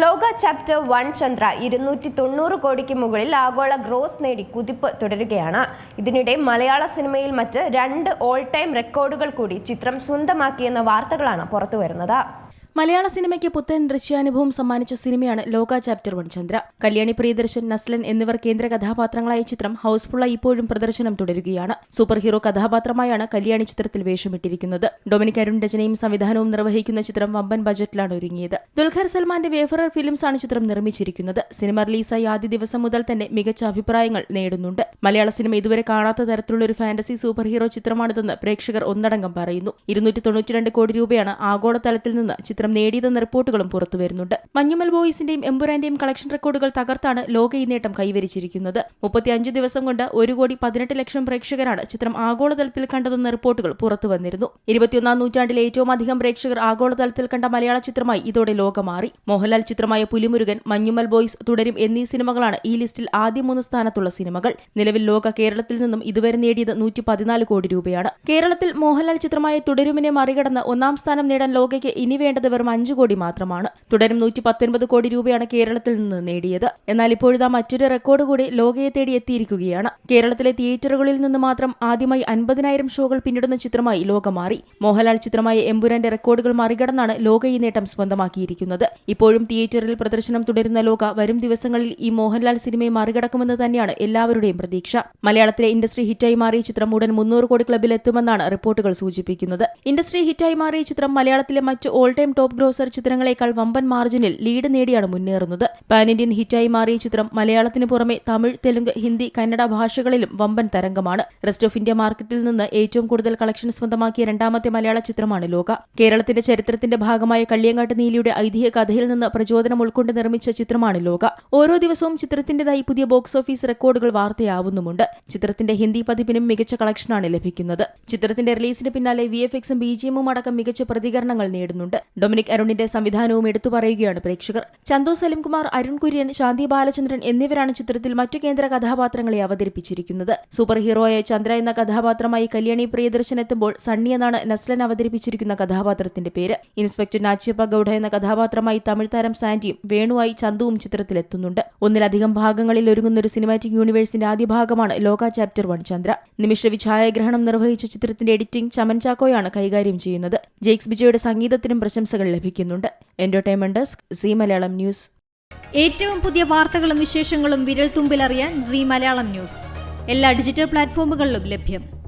ലോക chapter one Chandra ഇരുന്നൂറ്റി തൊണ്ണൂറ് കോടിക്ക് മുകളിൽ ആഗോള ഗ്രോസ് നേടി കുതിപ്പ് തുടരുകയാണ്. ഇതിനിടെ മലയാള സിനിമയിൽ മറ്റ് രണ്ട് ഓൾ ടൈം റെക്കോർഡുകൾ കൂടി ചിത്രം സ്വന്തമാക്കിയെന്ന വാർത്തകളാണ് പുറത്തുവരുന്നത്. മലയാള സിനിമയ്ക്ക് പുത്തൻ ദൃശ്യാനുഭവം സമ്മാനിച്ച സിനിമയാണ് ലോക ചാപ്റ്റർ വൺ ചന്ദ്ര. കല്യാണി പ്രിയദർശൻ നസ്ലൻ എന്നിവർ കേന്ദ്ര കഥാപാത്രങ്ങളായ ചിത്രം ഹൌസ്ഫുള്ളായി ഇപ്പോഴും പ്രദർശനം തുടരുകയാണ്. സൂപ്പർ ഹീറോ കഥാപാത്രമായാണ് കല്യാണി ചിത്രത്തിൽ വേഷമിട്ടിരിക്കുന്നത്. ഡൊമിനിക് അരുൺ രചനയും സംവിധാനവും നിർവഹിക്കുന്ന ചിത്രം വമ്പൻ ബജറ്റിലാണ് ഒരുങ്ങിയത്. ദുൽഖർ സൽമാന്റെ വേഫറർ ഫിലിംസ് ആണ് ചിത്രം നിർമ്മിച്ചിരിക്കുന്നത്. സിനിമ റിലീസായി ആദ്യ ദിവസം മുതൽ തന്നെ മികച്ച അഭിപ്രായങ്ങൾ നേടുന്നുണ്ട്. മലയാള സിനിമ ഇതുവരെ കാണാത്ത തരത്തിലുള്ള ഒരു ഫാന്റസി സൂപ്പർ ഹീറോ ചിത്രമാണിതെന്ന് പ്രേക്ഷകർ ഒന്നടങ്കം പറയുന്നു. ഇരുന്നൂറ്റി കോടി രൂപയാണ് ആഗോളതലത്തിൽ നിന്ന് ചിത്രം നേടിയതെന്ന റിപ്പോർട്ടുകളും പുറത്തുവരുന്നുണ്ട് മഞ്ഞുമൽ ബോയ്സിന്റെയും എമ്പുരാന്റെയും കളക്ഷൻ റെക്കോർഡുകൾ തകർത്താണ് ലോക ഈ നേട്ടം കൈവരിച്ചിരിക്കുന്നത്. മുപ്പത്തിയഞ്ച് ദിവസം കൊണ്ട് ഒരു കോടി പതിനെട്ട് ലക്ഷം പ്രേക്ഷകരാണ് ചിത്രം ആഗോളതലത്തിൽ കണ്ടതെന്ന റിപ്പോർട്ടുകൾ പുറത്തുവന്നിരുന്നു ഇരുപത്തിയൊന്നാം നൂറ്റാണ്ടിലെ ഏറ്റവും അധികം പ്രേക്ഷകർ ആഗോളതലത്തിൽ കണ്ട മലയാള ചിത്രമായി ഇതോടെ ലോകം മാറി. മോഹൻലാൽ ചിത്രമായ പുലിമുരുകൻ മഞ്ഞുമൽ ബോയ്സ് തുടരും എന്നീ സിനിമകളാണ് ഈ ലിസ്റ്റിൽ ആദ്യ മൂന്ന് സ്ഥാനത്തുള്ള സിനിമകൾ. നിലവിൽ ലോക കേരളത്തിൽ നിന്നും ഇതുവരെ നേടിയത് നൂറ്റി പതിനാല് കോടി രൂപയാണ്. കേരളത്തിൽ മോഹൻലാൽ ചിത്രമായ തുടരുമിനെ മറികടന്ന് ഒന്നാം സ്ഥാനം നേടാൻ ലോകയ്ക്ക് ഇനി വേണ്ടത് വെറും അഞ്ചു കോടി മാത്രമാണ്. തുടരും നൂറ്റി പത്തൊൻപത് കോടി രൂപയാണ് കേരളത്തിൽ നിന്ന് നേടിയത്. എന്നാൽ ഇപ്പോഴിതാ മറ്റൊരു റെക്കോർഡ് കൂടി ലോകയെ തേടി എത്തിയിരിക്കുകയാണ്. കേരളത്തിലെ തിയേറ്ററുകളിൽ നിന്ന് മാത്രം ആദ്യമായി അൻപതിനായിരം ഷോകൾ പിന്നിടുന്ന ചിത്രമായി ലോകം മാറി. മോഹൻലാൽ ചിത്രമായ എമ്പുരാന്റെ റെക്കോർഡുകൾ മറികടന്നാണ് ലോക ഈ നേട്ടം സ്വന്തമാക്കിയിരിക്കുന്നത്. ഇപ്പോഴും തിയേറ്ററിൽ പ്രദർശനം തുടരുന്ന ലോക വരും ദിവസങ്ങളിൽ ഈ മോഹൻലാൽ സിനിമയെ മറികടക്കുമെന്ന് തന്നെയാണ് എല്ലാവരുടെയും പ്രതീക്ഷ. മലയാളത്തിലെ ഇൻഡസ്ട്രി ഹിറ്റായി മാറിയ ചിത്രം ഉടൻ മുന്നൂറ് കോടി ക്ലബിൽ എത്തുമെന്നാണ് റിപ്പോർട്ടുകൾ സൂചിപ്പിക്കുന്നത്. ഇൻഡസ്ട്രി ഹിറ്റായി മാറിയ ചിത്രം മലയാളത്തിലെ മറ്റ് ഓൾ ടൈം ടോപ്പ് ഗ്രോസർ ചിത്രങ്ങളെക്കാൾ വമ്പൻ മാർജിനിൽ ലീഡ് നേടിയാണ് മുന്നേറുന്നത്. പാൻ ഇന്ത്യൻ ഹിറ്റായി മാറിയ ചിത്രം മലയാളത്തിന് പുറമെ തമിഴ് തെലുങ്ക് ഹിന്ദി കന്നഡ ഭാഷകളിലും വമ്പൻ തരംഗമാണ്. റെസ്റ്റ് ഓഫ് ഇന്ത്യ മാർക്കറ്റിൽ നിന്ന് ഏറ്റവും കൂടുതൽ കളക്ഷൻ സ്വന്തമാക്കിയ രണ്ടാമത്തെ മലയാള ചിത്രമാണ് ലോക. കേരളത്തിന്റെ ചരിത്രത്തിന്റെ ഭാഗമായ കള്ളിയങ്കാട്ട് നീലിയുടെ ഐതിഹ്യ കഥയിൽ നിന്ന് പ്രചോദനം ഉൾക്കൊണ്ട് നിർമ്മിച്ച ചിത്രമാണ് ലോക. ഓരോ ദിവസവും ചിത്രത്തിന്റേതായി പുതിയ ബോക്സ് ഓഫീസ് റെക്കോർഡുകൾ വാർത്തയാവുന്നുമുണ്ട്. ചിത്രത്തിന്റെ ഹിന്ദി പതിപ്പിനും മികച്ച കളക്ഷനാണ് ലഭിക്കുന്നത്. ചിത്രത്തിന്റെ റിലീസിന് പിന്നാലെ വി എഫ് എക്സും ബി ജി എമ്മും അടക്കം മികച്ച പ്രതികരണങ്ങൾ നേടുന്നുണ്ട്. ഡൊമിനിക് അരുണിന്റെ സംവിധാനവും എടുത്തു പറയുകയാണ് പ്രേക്ഷകർ. ചന്തു സലിംകുമാർ അരുൺ കുര്യൻ ശാന്തി ബാലചന്ദ്രൻ എന്നിവരാണ് ചിത്രത്തിൽ മറ്റു കേന്ദ്ര കഥാപാത്രങ്ങളെ അവതരിപ്പിച്ചിരിക്കുന്നത്. സൂപ്പർ ഹീറോയെ ചന്ദ്ര എന്ന കഥാപാത്രമായി കല്യാണി പ്രിയദർശൻ എത്തുമ്പോൾ സണ്ണി എന്നാണ് നസ്ലൻ അവതരിപ്പിച്ചിരിക്കുന്ന കഥാപാത്രത്തിന്റെ പേര്. ഇൻസ്പെക്ടർ നാച്ചിയപ്പ ഗൌഡ എന്ന കഥാപാത്രമായി തമിഴ് താരം സാന്റിയും വേണുവായി ചന്തുവും ചിത്രത്തിലെത്തുന്നുണ്ട്. ഒന്നിലധികം ഭാഗങ്ങളിൽ ഒരുങ്ങുന്ന ഒരു സിനിമാറ്റിക് യൂണിവേഴ്സിന്റെ ആദ്യ ഭാഗമാണ് ലോക ചാപ്റ്റർ വൺ ചന്ദ്ര. നിമിഷവി ഛായാഗ്രഹണം നിർവഹിച്ച ചിത്രത്തിന്റെ എഡിറ്റിംഗ് ചമൻ ചാക്കോയാണ് കൈകാര്യം ചെയ്യുന്നത്. ജെയ്ക്സ് ബിജോയുടെ സംഗീതത്തിനും പ്രശംസകൾ ലഭിക്കുന്നുണ്ട്. Entertainment desk Zee Malayalam news ഏറ്റവും പുതിയ വാർത്തകളും വിശേഷങ്ങളും വിരൽ തുമ്പിലറിയാൻ സി മലയാളം ന്യൂസ് എല്ലാ ഡിജിറ്റൽ പ്ലാറ്റ്ഫോമുകളിലും ലഭ്യം.